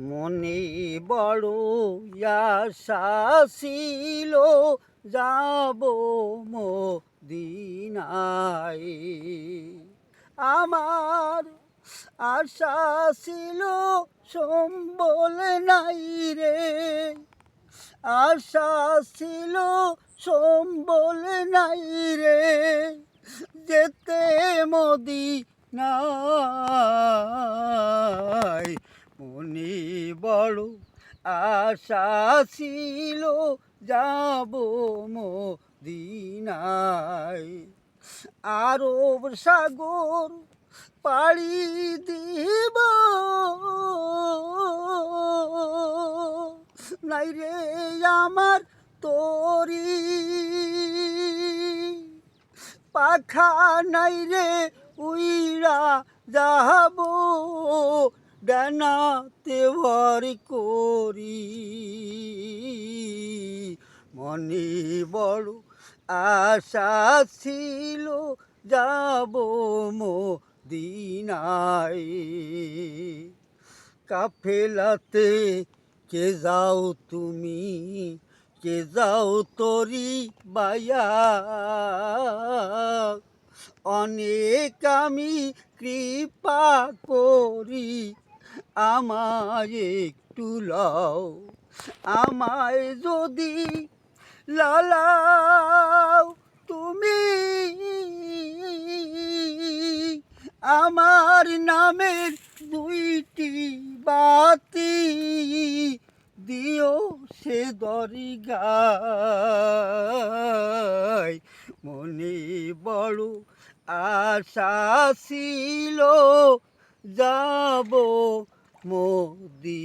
মনে বড় আশা ছিল, যাব মদিনায়। আমার আশা ছিল সম্বল নাই রে। আশা ছিল সম্বল নাই রে। যেতে মদি নাই মনে বড় আশা ছিল, যাব মদিনায়। আরব সাগর পাড়ি দিব। নাই রে আমার তোরি। পাখা নাই রে উইরা যাব। ডানাতে ভর করি। মনে বড় আশা ছিল, যাব মো দিনাই কাফেলাতে কে যাও তুমি, কে যাও তরি বায়া। অনেক আমি কৃপা করি আমায় একটু লও, আমায় যদি লালাও তুমি। আমার নামের দুইটি বাতি দিও সে দরিগায়। মনে বড় আশা ছিল যাব মদিনায়।